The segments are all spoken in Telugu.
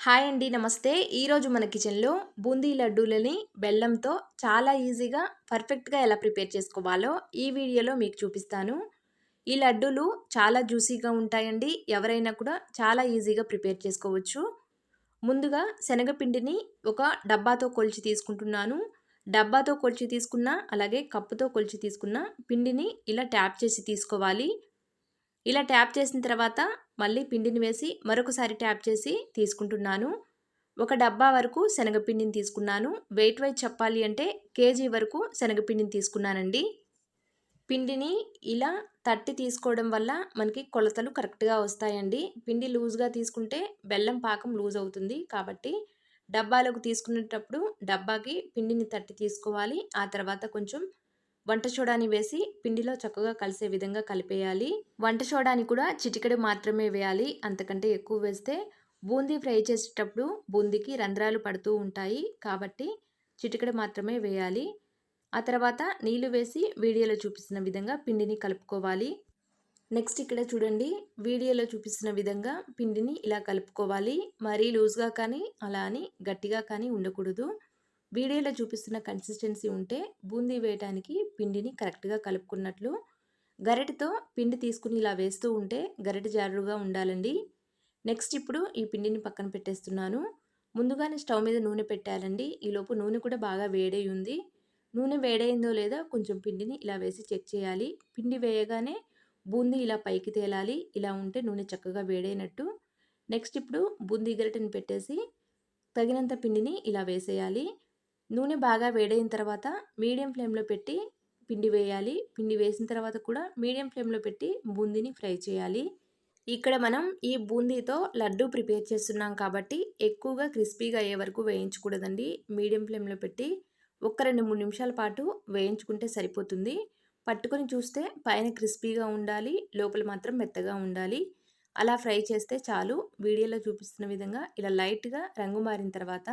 హాయ్ అండి నమస్తే. ఈరోజు మన కిచెన్లో బూందీ లడ్డూలని బెల్లంతో చాలా ఈజీగా పర్ఫెక్ట్గా ఎలా ప్రిపేర్ చేసుకోవాలో ఈ వీడియోలో మీకు చూపిస్తాను. ఈ లడ్డూలు చాలా జ్యూసీగా ఉంటాయండి. ఎవరైనా కూడా చాలా ఈజీగా ప్రిపేర్ చేసుకోవచ్చు. ముందుగా శనగపిండిని ఒక డబ్బాతో కొలిచి తీసుకుంటున్నాను. డబ్బాతో కొలిచి తీసుకున్న అలాగే కప్పుతో కొలిచి తీసుకున్న పిండిని ఇలా ట్యాప్ చేసి తీసుకోవాలి. ఇలా ట్యాప్ చేసిన తర్వాత మళ్ళీ పిండిని వేసి మరొకసారి ట్యాప్ చేసి తీసుకుంటున్నాను. ఒక డబ్బా వరకు శనగపిండిని తీసుకున్నాను. వెయిట్ వైజ్ చెప్పాలి అంటే కేజీ వరకు శనగపిండిని తీసుకున్నానండి. పిండిని ఇలా తట్టి తీసుకోవడం వల్ల మనకి కొలతలు కరెక్ట్గా వస్తాయండి. పిండి లూజ్గా తీసుకుంటే బెల్లం పాకం లూజ్ అవుతుంది కాబట్టి డబ్బాలోకి తీసుకునేటప్పుడు డబ్బాకి పిండిని తట్టి తీసుకోవాలి. ఆ తర్వాత కొంచెం వంట సోడాని వేసి పిండిలో చక్కగా కలిసే విధంగా కలిపేయాలి. వంట సోడాని కూడా చిటికెడు మాత్రమే వేయాలి. అంతకంటే ఎక్కువ వేస్తే బూందీ ఫ్రై చేసేటప్పుడు బూందీకి రంధ్రాలు పడుతూ ఉంటాయి. కాబట్టి చిటికెడు మాత్రమే వేయాలి. ఆ తర్వాత నీళ్ళు వేసి వీడియోలో చూపిస్తున్న విధంగా పిండిని కలుపుకోవాలి. నెక్స్ట్ ఇక్కడ చూడండి. వీడియోలో చూపిస్తున్న విధంగా పిండిని ఇలా కలుపుకోవాలి. మరీ లూజ్గా కానీ అలా అని గట్టిగా కానీ ఉండకూడదు. వీడియోలో చూపిస్తున్న కన్సిస్టెన్సీ ఉంటే బూందీ వేయటానికి పిండిని కరెక్ట్గా కలుపుకున్నట్లు. గరిటతో పిండి తీసుకుని ఇలా వేస్తూ ఉంటే గరిట జారుగా ఉండాలండి. నెక్స్ట్ ఇప్పుడు ఈ పిండిని పక్కన పెట్టేస్తున్నాను. ముందుగానే స్టవ్ మీద నూనె పెట్టాలండి. ఈలోపు నూనె కూడా బాగా వేడై ఉంది. నూనె వేడైందో లేదో కొంచెం పిండిని ఇలా వేసి చెక్ చేయాలి. పిండి వేయగానే బూందీ ఇలా పైకి తేలాలి. ఇలా ఉంటే నూనె చక్కగా వేడైనట్టు. నెక్స్ట్ ఇప్పుడు బూందీ గరిటెని పెట్టేసి తగినంత పిండిని ఇలా వేసేయాలి. నూనె బాగా వేడైన తర్వాత మీడియం ఫ్లేమ్లో పెట్టి పిండి వేయాలి. పిండి వేసిన తర్వాత కూడా మీడియం ఫ్లేమ్లో పెట్టి బూందీని ఫ్రై చేయాలి. ఇక్కడ మనం ఈ బూందీతో లడ్డు ప్రిపేర్ చేస్తున్నాం కాబట్టి ఎక్కువగా క్రిస్పీగా అయ్యే వరకు వేయించకూడదండి. మీడియం ఫ్లేమ్లో పెట్టి ఒక రెండు మూడు నిమిషాల పాటు వేయించుకుంటే సరిపోతుంది. పట్టుకొని చూస్తే పైన క్రిస్పీగా ఉండాలి లోపల మాత్రం మెత్తగా ఉండాలి. అలా ఫ్రై చేస్తే చాలు. వీడియోలో చూపిస్తున్న విధంగా ఇలా లైట్గా రంగు మారిన తర్వాత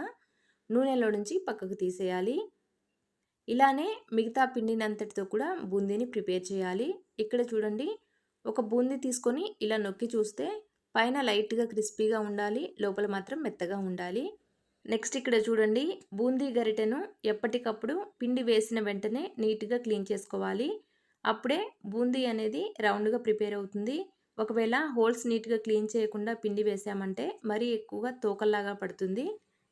నూనెలో నుంచి పక్కకు తీసేయాలి. ఇలానే మిగతా పిండినంతటితో కూడా బూందీని ప్రిపేర్ చేయాలి. ఇక్కడ చూడండి ఒక బూందీ తీసుకొని ఇలా నొక్కి చూస్తే పైన లైట్గా క్రిస్పీగా ఉండాలి లోపల మాత్రం మెత్తగా ఉండాలి. నెక్స్ట్ ఇక్కడ చూడండి బూందీ గరిటెను ఎప్పటికప్పుడు పిండి వేసిన వెంటనే నీట్గా క్లీన్ చేసుకోవాలి. అప్పుడే బూందీ అనేది రౌండ్గా ప్రిపేర్ అవుతుంది. ఒకవేళ హోల్స్ నీట్గా క్లీన్ చేయకుండా పిండి వేసామంటే మరీ ఎక్కువగా తోకల్లాగా పడుతుంది.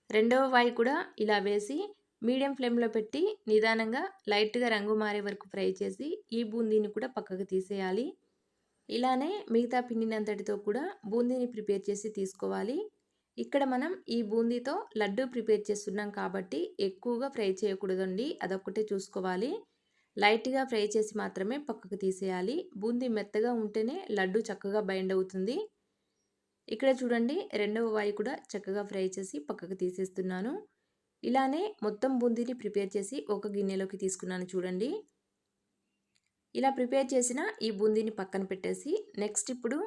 రెండవ వాయి కూడా ఇలా వేసి మీడియం ఫ్లేమ్లో పెట్టి నిదానంగా లైట్గా రంగు మారే వరకు ఫ్రై చేసి ఈ బూందీని కూడా పక్కకు తీసేయాలి. ఇలానే మిగతా పిండినంతటితో కూడా బూందీని ప్రిపేర్ చేసి తీసుకోవాలి. ఇక్కడ మనం ఈ బూందీతో లడ్డు ప్రిపేర్ చేస్తున్నాం కాబట్టి ఎక్కువగా ఫ్రై చేయకూడదండి అదొక్కటే చూసుకోవాలి. లైట్గా ఫ్రై చేసి మాత్రమే పక్కకు తీసేయాలి. బూందీ మెత్తగా ఉంటేనే లడ్డు చక్కగా బైండ్ అవుతుంది. ఇక్కడ చూడండి రెండవ వాయి కూడా చక్కగా ఫ్రై చేసి పక్కకు తీసేస్తున్నాను. ఇలానే మొత్తం బూందీని ప్రిపేర్ చేసి ఒక గిన్నెలోకి తీసుకున్నాను చూడండి. ఇలా ప్రిపేర్ చేసిన ఈ బూందీని పక్కన పెట్టేసి నెక్స్ట్ ఇప్పుడు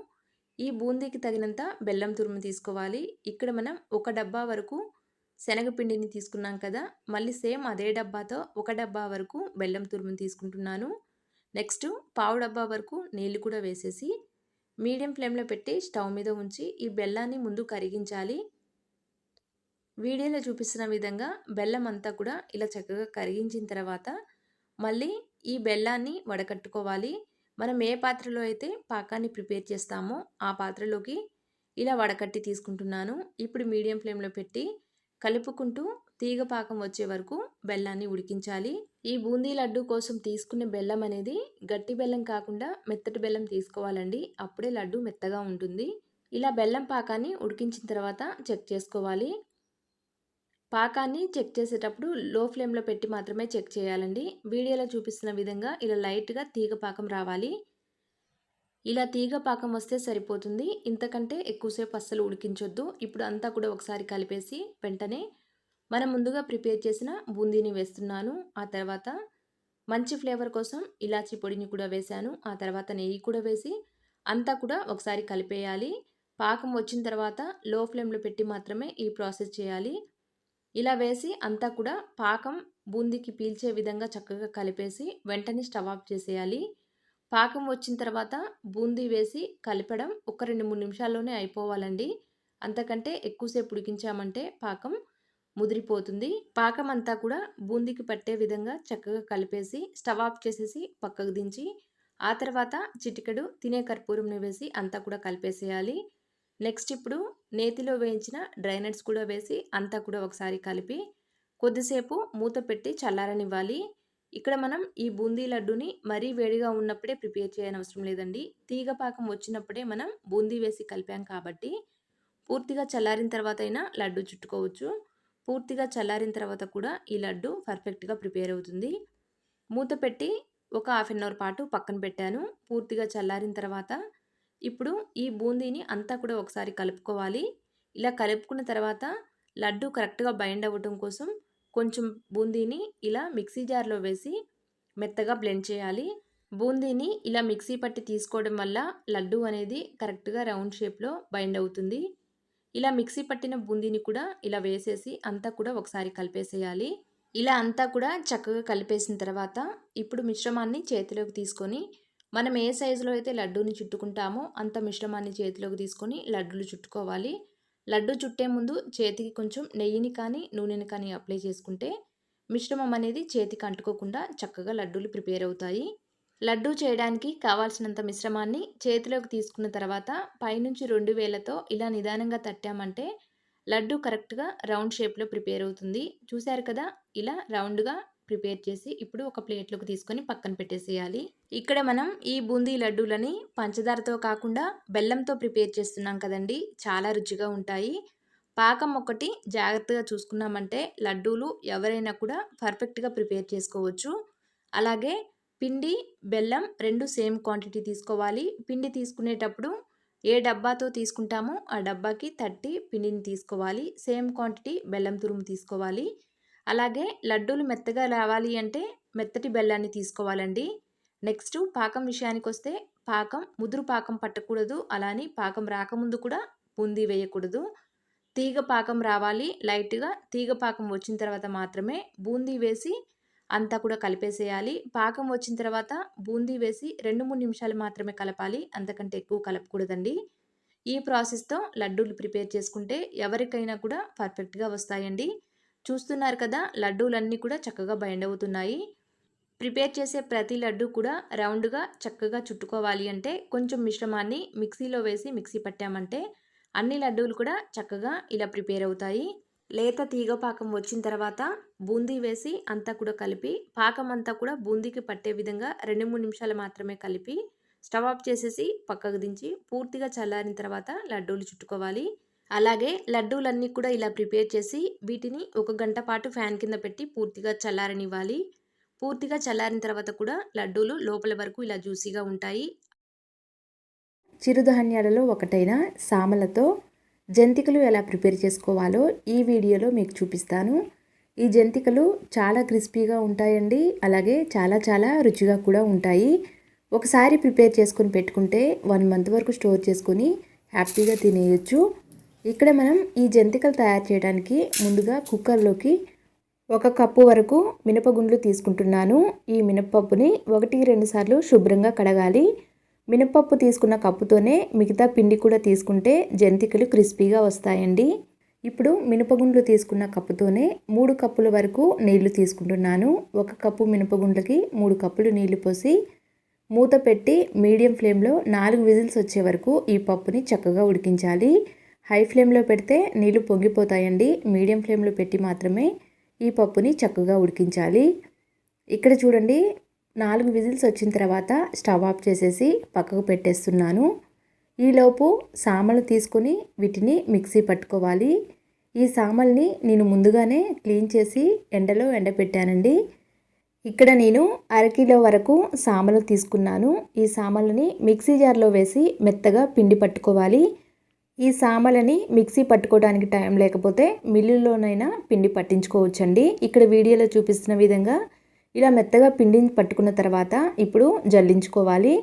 ఈ బూందీకి తగినంత బెల్లం తురుము తీసుకోవాలి. ఇక్కడ మనం ఒక డబ్బా వరకు శనగపిండిని తీసుకున్నాం కదా మళ్ళీ సేమ్ అదే డబ్బాతో ఒక డబ్బా వరకు బెల్లం తురుము తీసుకుంటున్నాను. నెక్స్ట్ పావు డబ్బా వరకు నీళ్ళు కూడా వేసేసి మీడియం ఫ్లేమ్లో పెట్టి స్టవ్ మీద ఉంచి ఈ బెల్లాన్ని ముందు కరిగించాలి. వీడియోలో చూపిస్తున్న విధంగా బెల్లం అంతా కూడా ఇలా చక్కగా కరిగించిన తర్వాత మళ్ళీ ఈ బెల్లాన్ని వడకట్టుకోవాలి. మనం ఏ పాత్రలో అయితే పాకాన్ని ప్రిపేర్ చేస్తామో ఆ పాత్రలోకి ఇలా వడకట్టి తీసుకుంటున్నాను. ఇప్పుడు మీడియం ఫ్లేమ్లో పెట్టి కలుపుకుంటూ తీగ పాకం వచ్చే వరకు బెల్లాన్ని ఉడికించాలి. ఈ బూందీ లడ్డు కోసం తీసుకునే బెల్లం అనేది గట్టి బెల్లం కాకుండా మెత్తటి బెల్లం తీసుకోవాలండి. అప్పుడే లడ్డు మెత్తగా ఉంటుంది. ఇలా బెల్లం పాకాన్ని ఉడికించిన తర్వాత చెక్ చేసుకోవాలి. పాకాన్ని చెక్ చేసేటప్పుడు లో ఫ్లేమ్లో పెట్టి మాత్రమే చెక్ చేయాలండి. వీడియోలో చూపిస్తున్న విధంగా ఇలా లైట్గా తీగ పాకం రావాలి. ఇలా తీగ పాకం వస్తే సరిపోతుంది. ఇంతకంటే ఎక్కువసేపు అస్సలు ఉడికించొద్దు. ఇప్పుడు అంతా కూడా ఒకసారి కలిపేసి వెంటనే మనం ముందుగా ప్రిపేర్ చేసిన బూందీని వేస్తున్నాను. ఆ తర్వాత మంచి ఫ్లేవర్ కోసం ఇలాచీ పొడిని కూడా వేశాను. ఆ తర్వాత నెయ్యి కూడా వేసి అంతా కూడా ఒకసారి కలిపేయాలి. పాకం వచ్చిన తర్వాత లో ఫ్లేమ్లో పెట్టి మాత్రమే ఈ ప్రాసెస్ చేయాలి. ఇలా వేసి అంతా కూడా పాకం బూందీకి పీల్చే విధంగా చక్కగా కలిపేసి వెంటనే స్టవ్ ఆఫ్ చేసేయాలి. పాకం వచ్చిన తర్వాత బూందీ వేసి కలిపడం ఒక రెండు మూడు నిమిషాల్లోనే అయిపోవాలండి. అంతకంటే ఎక్కువసేపు ఉడికించామంటే పాకం ముదిరిపోతుంది. పాకం అంతా కూడా బూందీకి పట్టే విధంగా చక్కగా కలిపేసి స్టవ్ ఆఫ్ చేసేసి పక్కకు దించి ఆ తర్వాత చిటికెడు తినే కర్పూరంని వేసి అంతా కూడా కలిపేసేయాలి. నెక్స్ట్ ఇప్పుడు నేతిలో వేయించిన డ్రై నట్స్ కూడా వేసి అంతా కూడా ఒకసారి కలిపి కొద్దిసేపు మూత పెట్టి చల్లారనివ్వాలి. ఇక్కడ మనం ఈ బూందీ లడ్డుని మరీ వేడిగా ఉన్నప్పుడే ప్రిపేర్ చేయనవసరం లేదండి. తీగ పాకం వచ్చినప్పుడే మనం బూందీ వేసి కలిపాం కాబట్టి పూర్తిగా చల్లారిన తర్వాత అయినా లడ్డు చుట్టుకోవచ్చు. పూర్తిగా చల్లారిన తర్వాత కూడా ఈ లడ్డు పర్ఫెక్ట్గా ప్రిపేర్ అవుతుంది. మూత పెట్టి ఒక హాఫ్ అన్ అవర్ పాటు పక్కన పెట్టాను. పూర్తిగా చల్లారిన తర్వాత ఇప్పుడు ఈ బూందీని అంతా కూడా ఒకసారి కలుపుకోవాలి. ఇలా కలుపుకున్న తర్వాత లడ్డు కరెక్ట్గా బైండ్ అవ్వటం కోసం కొంచెం బూందీని ఇలా మిక్సీ జార్లో వేసి మెత్తగా బ్లెండ్ చేయాలి. బూందీని ఇలా మిక్సీ పట్టి తీసుకోవడం వల్ల లడ్డు అనేది కరెక్ట్గా రౌండ్ షేప్లో బైండ్ అవుతుంది. ఇలా మిక్సీ పట్టిన బూందీని కూడా ఇలా వేసేసి అంతా కూడా ఒకసారి కలిపేసేయాలి. ఇలా అంతా కూడా చక్కగా కలిపేసిన తర్వాత ఇప్పుడు మిశ్రమాన్ని చేతిలోకి తీసుకొని మనం ఏ సైజులో అయితే లడ్డూని చుట్టుకుంటామో అంత మిశ్రమాన్ని చేతిలోకి తీసుకొని లడ్డూలు చుట్టుకోవాలి. లడ్డు చుట్టే ముందు చేతికి కొంచెం నెయ్యిని కానీ నూనెని కానీ అప్లై చేసుకుంటే మిశ్రమం అనేది చేతికి అంటుకోకుండా చక్కగా లడ్డూలు ప్రిపేర్ అవుతాయి. లడ్డూ చేయడానికి కావాల్సినంత మిశ్రమాన్ని చేతిలోకి తీసుకున్న తర్వాత పైనుంచి రెండు వేలతో ఇలా నిదానంగా తట్టామంటే లడ్డు కరెక్ట్గా రౌండ్ షేప్లో ప్రిపేర్ అవుతుంది. చూశారు కదా? ఇలా రౌండ్గా ప్రిపేర్ చేసి ఇప్పుడు ఒక ప్లేట్లోకి తీసుకొని పక్కన పెట్టేసేయాలి. ఇక్కడ మనం ఈ బూందీ లడ్డూలని పంచదారతో కాకుండా బెల్లంతో ప్రిపేర్ చేస్తున్నాం కదండి. చాలా రుచిగా ఉంటాయి. పాకం ఒకటి జాగ్రత్తగా చూసుకున్నామంటే లడ్డూలు ఎవరైనా కూడా పర్ఫెక్ట్గా ప్రిపేర్ చేసుకోవచ్చు. అలాగే పిండి బెల్లం రెండు సేమ్ క్వాంటిటీ తీసుకోవాలి. పిండి తీసుకునేటప్పుడు ఏ డబ్బాతో తీసుకుంటామో ఆ డబ్బాకి థర్టీ పిండిని తీసుకోవాలి. సేమ్ క్వాంటిటీ బెల్లం తురుము తీసుకోవాలి. అలాగే లడ్డూలు మెత్తగా రావాలి అంటే మెత్తటి బెల్లాన్ని తీసుకోవాలండి. నెక్స్ట్ పాకం విషయానికి వస్తే పాకం ముదురు పాకం పట్టకూడదు. అలాని పాకం రాకముందు కూడా బూందీ వేయకూడదు. తీగ పాకం రావాలి. లైట్గా తీగ పాకం వచ్చిన తర్వాత మాత్రమే బూందీ వేసి అంతా కూడా కలిపేసేయాలి. పాకం వచ్చిన తర్వాత బూందీ వేసి రెండు మూడు నిమిషాలు మాత్రమే కలపాలి. అంతకంటే ఎక్కువ కలపకూడదండి. ఈ ప్రాసెస్తో లడ్డూలు ప్రిపేర్ చేసుకుంటే ఎవరికైనా కూడా పర్ఫెక్ట్గా వస్తాయండి. చూస్తున్నారు కదా లడ్డూలన్నీ కూడా చక్కగా బైండ్ అవుతున్నాయి. ప్రిపేర్ చేసే ప్రతి లడ్డు కూడా రౌండ్గా చక్కగా చుట్టుకోవాలి అంటే కొంచెం మిశ్రమాన్ని మిక్సీలో వేసి మిక్సీ పట్టామంటే అన్ని లడ్డూలు కూడా చక్కగా ఇలా ప్రిపేర్ అవుతాయి. లేత తీగ పాకం వచ్చిన తర్వాత బూందీ వేసి అంతా కూడా కలిపి పాకం అంతా కూడా బూందీకి పట్టే విధంగా రెండు మూడు నిమిషాలు మాత్రమే కలిపి స్టవ్ ఆఫ్ చేసేసి పక్కకు దించి పూర్తిగా చల్లారిన తర్వాత లడ్డూలు చుట్టుకోవాలి. అలాగే లడ్డూలన్నీ కూడా ఇలా ప్రిపేర్ చేసి వీటిని ఒక గంట పాటు ఫ్యాన్ కింద పెట్టి పూర్తిగా చల్లారనివ్వాలి. పూర్తిగా చల్లారిన తర్వాత కూడా లడ్డూలు లోపల వరకు ఇలా జ్యూసీగా ఉంటాయి. చిరుధాన్యాలలో ఒకటైన సామలతో జంతికలు ఎలా ప్రిపేర్ చేసుకోవాలో ఈ వీడియోలో మీకు చూపిస్తాను. ఈ జంతికలు చాలా క్రిస్పీగా ఉంటాయండి. అలాగే చాలా చాలా రుచిగా కూడా ఉంటాయి. ఒకసారి ప్రిపేర్ చేసుకొని పెట్టుకుంటే వన్ మంత్ వరకు స్టోర్ చేసుకుని హ్యాపీగా తినేయచ్చు. ఇక్కడ మనం ఈ జంతికలు తయారు చేయడానికి ముందుగా కుక్కర్లోకి ఒక కప్పు వరకు మినపగుండ్లు తీసుకుంటున్నాను. ఈ మినపప్పుని ఒకటి రెండు సార్లు శుభ్రంగా కడగాలి. మినపప్పు తీసుకున్న కప్పుతోనే మిగతా పిండి కూడా తీసుకుంటే జంతికలు క్రిస్పీగా వస్తాయండి. ఇప్పుడు మినపగుండ్లు తీసుకున్న కప్పుతోనే మూడు కప్పుల వరకు నీళ్ళు తీసుకుంటున్నాను. ఒక కప్పు మినపగుండ్లకి మూడు కప్పులు నీళ్ళు పోసి మూత పెట్టి మీడియం ఫ్లేమ్లో నాలుగు విజిల్స్ వచ్చే వరకు ఈ పప్పుని చక్కగా ఉడికించాలి. హై ఫ్లేమ్లో పెడితే నీళ్ళు పొంగిపోతాయండి. మీడియం ఫ్లేమ్లో పెట్టి మాత్రమే ఈ పప్పుని చక్కగా ఉడికించాలి. ఇక్కడ చూడండి నాలుగు విజిల్స్ వచ్చిన తర్వాత స్టవ్ ఆఫ్ చేసేసి పక్కకు పెట్టేస్తున్నాను. ఈలోపు సామలు తీసుకొని వీటిని మిక్సీ పట్టుకోవాలి. ఈ సామల్ని నేను ముందుగానే క్లీన్ చేసి ఎండలో ఎండపెట్టానండి ఇక్కడ నేను అరకిలో వరకు సామలు తీసుకున్నాను. ఈ సామలని మిక్సీ జార్లో వేసి మెత్తగా పిండి పట్టుకోవాలి. ఈ సామలని మిక్సీ పట్టుకోవడానికి టైం లేకపోతే మిల్లులోనైనా పిండి పట్టించుకోవచ్చండి. ఇక్కడ వీడియోలో చూపిస్తున్న విధంగా ఇలా మెత్తగా పిండిని పట్టుకున్న తర్వాత ఇప్పుడు జల్లించుకోవాలి.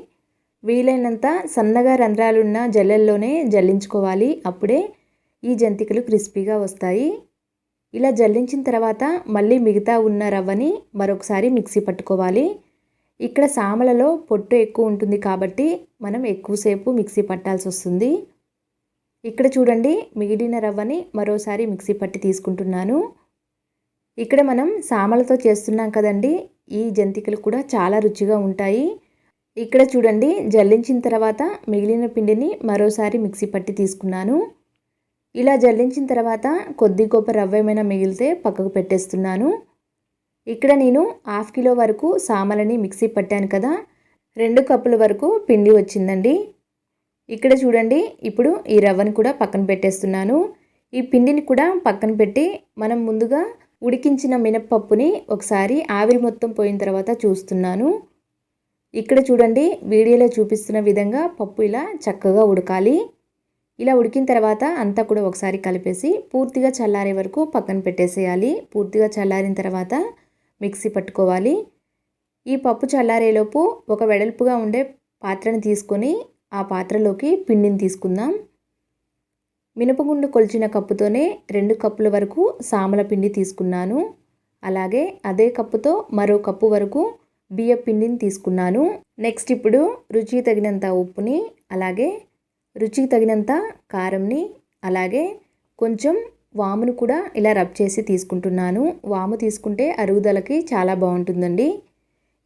వీలైనంత సన్నగా రంధ్రాలున్న జల్లెల్లోనే జల్లించుకోవాలి. అప్పుడే ఈ జంతికలు క్రిస్పీగా వస్తాయి. ఇలా జల్లించిన తర్వాత మళ్ళీ మిగతా ఉన్న రవ్వని మరొకసారి మిక్సీ పట్టుకోవాలి. ఇక్కడ సామలలో పొట్టు ఎక్కువ ఉంటుంది కాబట్టి మనం ఎక్కువసేపు మిక్సీ పట్టాల్సి వస్తుంది. ఇక్కడ చూడండి మిగిలిన రవ్వని మరోసారి మిక్సీ పట్టి తీసుకుంటున్నాను. ఇక్కడ మనం సామలతో చేస్తున్నాం కదండి. ఈ జంతికలు కూడా చాలా రుచిగా ఉంటాయి. ఇక్కడ చూడండి జల్లించిన తర్వాత మిగిలిన పిండిని మరోసారి మిక్సీ పట్టి తీసుకున్నాను. ఇలా జల్లించిన తర్వాత కొద్ది గొప్ప రవ్వ ఏమైనా మిగిలితే పక్కకు పెట్టేస్తున్నాను. ఇక్కడ నేను హాఫ్ కిలో వరకు సామలని మిక్సీ పట్టాను కదా. రెండు కప్పుల వరకు పిండి వచ్చిందండి. ఇక్కడ చూడండి ఇప్పుడు ఈ రవ్వని కూడా పక్కన పెట్టేస్తున్నాను. ఈ పిండిని కూడా పక్కన పెట్టి మనం ముందుగా ఉడికించిన మినప్పప్పుని ఒకసారి ఆవిరి మొత్తం పోయిన తర్వాత చూస్తున్నాను. ఇక్కడ చూడండి వీడియోలో చూపిస్తున్న విధంగా పప్పు ఇలా చక్కగా ఉడకాలి. ఇలా ఉడికిన తర్వాత అంతా కూడా ఒకసారి కలిపేసి పూర్తిగా చల్లారే వరకు పక్కన పెట్టేసేయాలి. పూర్తిగా చల్లారిన తర్వాత మిక్సీ పట్టుకోవాలి. ఈ పప్పు చల్లారేలోపు ఒక వెడల్పుగా ఉండే పాత్రని తీసుకొని ఆ పాత్రలోకి పిండిని తీసుకుందాం. మినపగుండు కొలిచిన కప్పుతోనే రెండు కప్పుల వరకు సామల పిండి తీసుకున్నాను. అలాగే అదే కప్పుతో మరో కప్పు వరకు బియ్య పిండిని తీసుకున్నాను. నెక్స్ట్ ఇప్పుడు రుచికి తగినంత ఉప్పుని అలాగే రుచికి తగినంత కారంని అలాగే కొంచెం వామును కూడా ఇలా రబ్ చేసి తీసుకుంటున్నాను. వాము తీసుకుంటే అరుగుదలకి చాలా బాగుంటుందండి.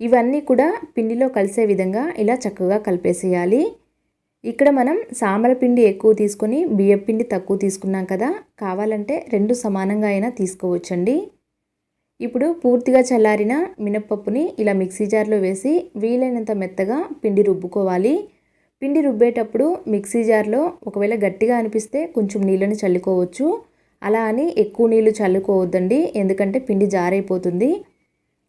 ఇవన్నీ కూడా పిండిలో కలిసే విధంగా ఇలా చక్కగా కలిపేసేయాలి. ఇక్కడ మనం సాంబార పిండి ఎక్కువ తీసుకొని బియ్యం పిండి తక్కువ తీసుకున్నాం కదా కావాలంటే రెండు సమానంగా అయినా తీసుకోవచ్చండి. ఇప్పుడు పూర్తిగా చల్లారిన మినప్పప్పుని ఇలా మిక్సీ జార్లో వేసి వీలైనంత మెత్తగా పిండి రుబ్బుకోవాలి. పిండి రుబ్బేటప్పుడు మిక్సీ జార్లో ఒకవేళ గట్టిగా అనిపిస్తే కొంచెం నీళ్ళని చల్లుకోవచ్చు. అలా అని ఎక్కువ నీళ్ళు చల్లుకోవద్దండి ఎందుకంటే పిండి జారైపోతుంది.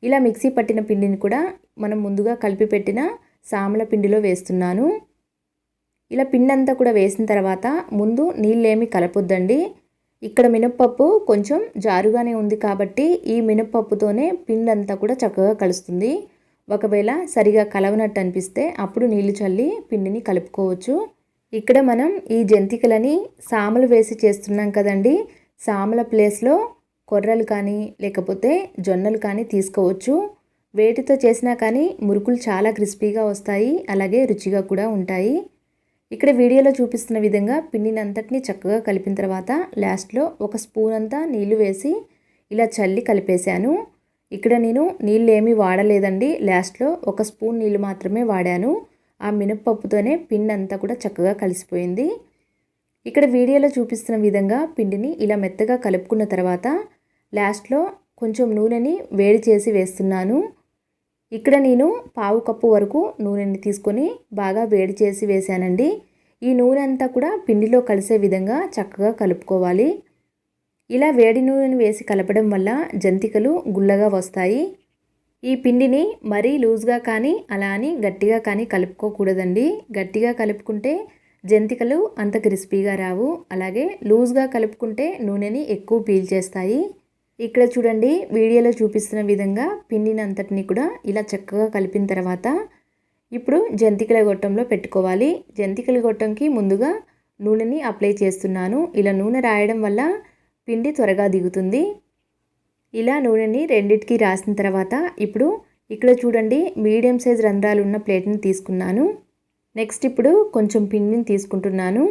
ఇలా మిక్సీ పట్టిన పిండిని కూడా మనం ముందుగా కలిపి పెట్టిన సామల పిండిలో వేస్తున్నాను. ఇలా పిండి అంతా కూడా వేసిన తర్వాత ముందు నీళ్ళేమి కలపొద్దండి. ఇక్కడ మినప్పప్పు కొంచెం జారుగానే ఉంది కాబట్టి ఈ మినప్పప్పుతోనే పిండి అంతా కూడా చక్కగా కలుస్తుంది. ఒకవేళ సరిగా కలవనట్టు అనిపిస్తే అప్పుడు నీళ్ళు చల్లి పిండిని కలుపుకోవచ్చు. ఇక్కడ మనం ఈ జంతికలని సామలు వేసి చేస్తున్నాం కదండి. సామల ప్లేస్లో కొర్రలు కానీ లేకపోతే జొన్నలు కానీ తీసుకోవచ్చు. వేటితో చేసినా కానీ మురుకులు చాలా క్రిస్పీగా వస్తాయి. అలాగే రుచిగా కూడా ఉంటాయి. ఇక్కడ వీడియోలో చూపిస్తున్న విధంగా పిండినంతటిని చక్కగా కలిపిన తర్వాత లాస్ట్లో ఒక స్పూన్ అంతా నీళ్ళు వేసి ఇలా చల్లి కలిపేశాను. ఇక్కడ నేను నీళ్ళు ఏమీ వాడలేదండి. లాస్ట్లో ఒక స్పూన్ నీళ్ళు మాత్రమే వాడాను. ఆ మినప్పప్పుతోనే పిండి అంతా కూడా చక్కగా కలిసిపోయింది. ఇక్కడ వీడియోలో చూపిస్తున్న విధంగా పిండిని ఇలా మెత్తగా కలుపుకున్న తర్వాత లాస్ట్లో కొంచెం నూనెని వేడి చేసి వేస్తున్నాను. ఇక్కడ నేను పావు కప్పు వరకు నూనెని తీసుకొని బాగా వేడి చేసి వేసానండి ఈ నూనె అంతా కూడా పిండిలో కలిసే విధంగా చక్కగా కలుపుకోవాలి. ఇలా వేడి నూనెను వేసి కలపడం వల్ల జంతికలు గుల్లగా వస్తాయి. ఈ పిండిని మరీ లూజ్గా కానీ అలా అని గట్టిగా కానీ కలుపుకోకూడదండి. గట్టిగా కలుపుకుంటే జంతికలు అంత క్రిస్పీగా రావు. అలాగే లూజ్గా కలుపుకుంటే నూనెని ఎక్కువ పీల్చేస్తాయి. ఇక్కడ చూడండి వీడియోలో చూపిస్తున్న విధంగా పిండినంతటిని కూడా ఇలా చక్కగా కలిపిన తర్వాత ఇప్పుడు జంతికల గొట్టంలో పెట్టుకోవాలి. జంతికల గొట్టంకి ముందుగా నూనెని అప్లై చేస్తున్నాను. ఇలా నూనె రాయడం వల్ల పిండి త్వరగా దిగుతుంది. ఇలా నూనెని రెండిటికి రాసిన తర్వాత ఇప్పుడు ఇక్కడ చూడండి మీడియం సైజ్ రంధ్రాలు ఉన్న ప్లేట్ని తీసుకున్నాను. నెక్స్ట్ ఇప్పుడు కొంచెం పిండిని తీసుకుంటున్నాను.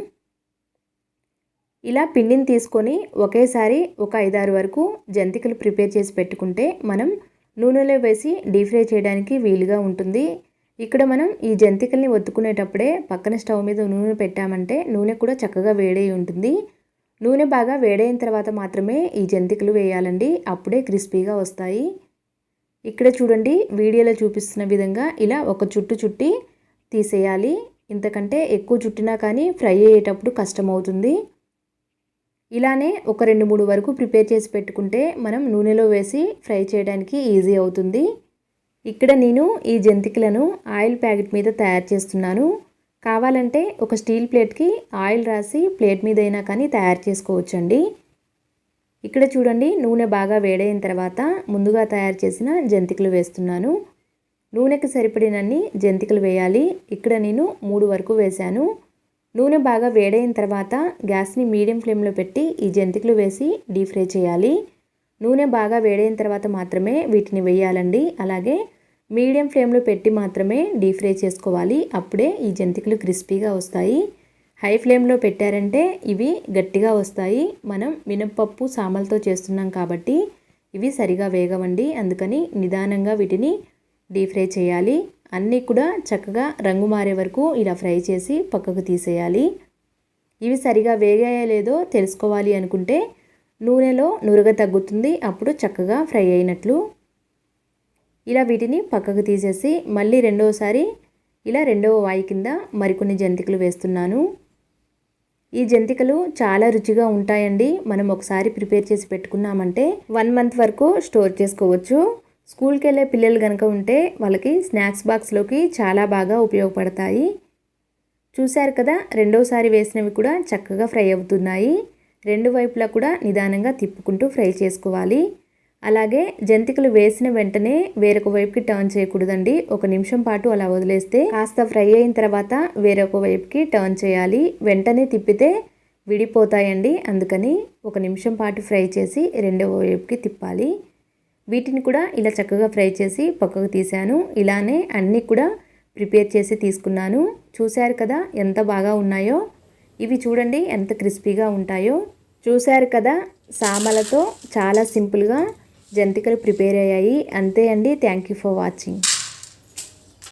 ఇలా పిండిని తీసుకొని ఒకేసారి ఒక ఐదారు వరకు జంతికలు ప్రిపేర్ చేసి పెట్టుకుంటే మనం నూనెలో వేసి డీప్ ఫ్రై చేయడానికి వీలుగా ఉంటుంది. ఇక్కడ మనం ఈ జంతికల్ని ఒత్తుకునేటప్పుడే పక్కన స్టవ్ మీద నూనె పెట్టామంటే నూనె కూడా చక్కగా వేడై ఉంటుంది. నూనె బాగా వేడైన తర్వాత మాత్రమే ఈ జంతికలు వేయాలండి. అప్పుడే క్రిస్పీగా వస్తాయి. ఇక్కడ చూడండి వీడియోలో చూపిస్తున్న విధంగా ఇలా ఒక చుట్టు చుట్టి తీసేయాలి. ఇంతకంటే ఎక్కువ చుట్టినా కానీ ఫ్రై అయ్యేటప్పుడు కష్టమవుతుంది. ఇలానే ఒక రెండు మూడు వరకు ప్రిపేర్ చేసి పెట్టుకుంటే మనం నూనెలో వేసి ఫ్రై చేయడానికి ఈజీ అవుతుంది. ఇక్కడ నేను ఈ జంతికలను ఆయిల్ ప్యాకెట్ మీద తయారు చేస్తున్నాను. కావాలంటే ఒక స్టీల్ ప్లేట్కి ఆయిల్ రాసి ప్లేట్ మీద అయినా కానీ తయారు చేసుకోవచ్చండి. ఇక్కడ చూడండి నూనె బాగా వేడైన తర్వాత ముందుగా తయారు చేసిన జంతికలు వేస్తున్నాను. నూనెకి సరిపడినన్ని జంతికలు వేయాలి. ఇక్కడ నేను మూడు వరకు వేశాను. నూనె బాగా వేడైన తర్వాత గ్యాస్ని మీడియం ఫ్లేమ్లో పెట్టి ఈ జంతికలు వేసి డీప్ ఫ్రై చేయాలి. నూనె బాగా వేడైన తర్వాత మాత్రమే వీటిని వేయాలండి. అలాగే మీడియం ఫ్లేమ్లో పెట్టి మాత్రమే డీప్ ఫ్రై చేసుకోవాలి. అప్పుడే ఈ జంతికలు క్రిస్పీగా వస్తాయి. హై ఫ్లేమ్లో పెట్టారంటే ఇవి గట్టిగా వస్తాయి. మనం మినప్పప్పు సామలతో చేస్తున్నాం కాబట్టి ఇవి సరిగా వేగవండి. అందుకని నిదానంగా వీటిని డీప్ ఫ్రై చేయాలి. అన్నీ కూడా చక్కగా రంగు మారే వరకు ఇలా ఫ్రై చేసి పక్కకు తీసేయాలి. ఇవి సరిగా వేగాయో లేదో తెలుసుకోవాలి అనుకుంటే నూనెలో నురగ తగ్గుతుంది అప్పుడు చక్కగా ఫ్రై అయినట్లు. ఇలా వీటిని పక్కకు తీసేసి మళ్ళీ రెండవసారి ఇలా రెండవ వాయి కింద మరికొన్ని జంతికలు వేస్తున్నాను. ఈ జంతికలు చాలా రుచిగా ఉంటాయండి. మనం ఒకసారి ప్రిపేర్ చేసి పెట్టుకున్నామంటే వన్ మంత్ వరకు స్టోర్ చేసుకోవచ్చు. స్కూల్కి వెళ్ళే పిల్లలు కనుక ఉంటే వాళ్ళకి స్నాక్స్ బాక్స్లోకి చాలా బాగా ఉపయోగపడతాయి. చూశారు కదా రెండోసారి వేసినవి కూడా చక్కగా ఫ్రై అవుతున్నాయి. రెండు వైపులా కూడా నిదానంగా తిప్పుకుంటూ ఫ్రై చేసుకోవాలి. అలాగే జంతికలు వేసిన వెంటనే వేరొక వైపుకి టర్న్ చేయకూడదండి. ఒక నిమిషం పాటు అలా వదిలేస్తే కాస్త ఫ్రై అయిన తర్వాత వేరొక వైపుకి టర్న్ చేయాలి. వెంటనే తిప్పితే విడిపోతాయండి. అందుకని ఒక నిమిషం పాటు ఫ్రై చేసి రెండవ వైపుకి తిప్పాలి. వీటిని కూడా ఇలా చక్కగా ఫ్రై చేసి పక్కకు తీశాను. ఇలానే అన్నీ కూడా ప్రిపేర్ చేసి తీసుకున్నాను. చూశారు కదా ఎంత బాగా ఉన్నాయో. ఇవి చూడండి ఎంత క్రిస్పీగా ఉంటాయో. చూశారు కదా సామలతో చాలా సింపుల్గా జంతికలు ప్రిపేర్ అయ్యాయి. అంతే అండి. Thank you for watching.